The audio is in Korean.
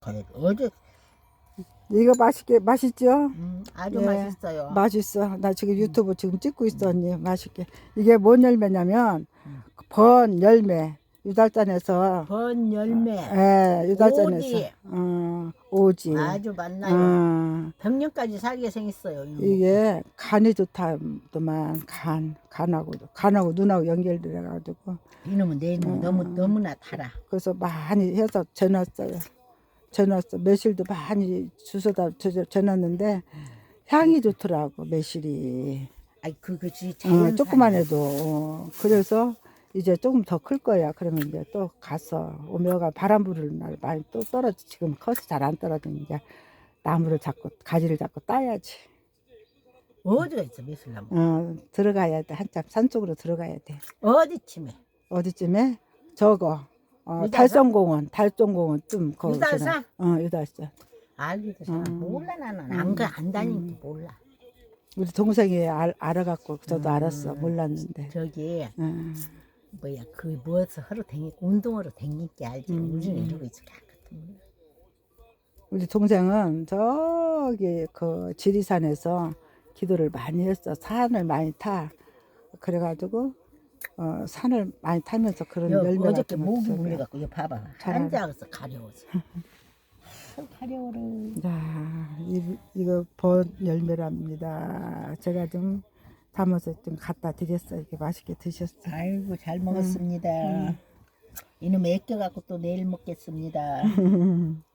거의 어제 이거 맛있게 맛있죠? 음, 아주 예. 맛있어요. 맛있어. 나 지금 유튜브 지금 찍고 있어 언니. 맛있게. 이게 뭔 열매냐면 음. 번 열매. 유달산에서 번 열매 예, 유달산에서 오지. 어, 오지. 아주 맛나요. 어, 백년까지 살게 생겼어요. 이거. 이게 간이 좋다더만 간 간하고 간하고 눈하고 연결돼 가지고 이놈은 내 이놈 음. 너무 너무나 달아. 그래서 많이 해서 재놨어요. 재놨어. 매실도 많이 주워다 재- 재놨는데 향이 좋더라고 매실이. 아이 그것이 어, 자연 조그만 해도 어, 그래서 이제 조금 더 클 거야. 그러면 이제 또 가서 오메가 바람 부는 날 많이 또 떨어지. 지금 커서 잘 안 떨어지니까 나무를 잡고 가지를 잡고 따야지. 어디가 있어 미술나무? 어, 들어가야 돼. 한참 산 쪽으로 들어가야 돼. 어디쯤에? 어디쯤에? 저거. 어, 유달산? 달성공원, 달성공원 좀 거기. 유달산? 어, 유달산. 알기도 잘 음. 몰라 나는 음. 안, 가, 안 다니니까 몰라. 우리 동생이 알, 알아갖고 저도 음. 알았어. 몰랐는데. 저기 음, 뭐야 그 뭐서 하루 댕기 운동으로 댕기게 알지. 음. 우리는 이러고 것 같은. 우리 동생은 저기 그 지리산에서 기도를 많이 했어. 산을 많이 타. 그래가지고 어, 산을 많이 타면서 그런 여, 열매 어저께 같은 목이 물려갖고 이거 봐봐. 잘 알아. 앉아서 가려워서. 아유, 가려워라. 자, 이, 이거 번 열매랍니다. 제가 좀 담아서 좀 갖다 드렸어요. 이렇게 맛있게 드셨어요. 아이고 잘 먹었습니다. 음. 이놈 애껴갖고 또 내일 먹겠습니다.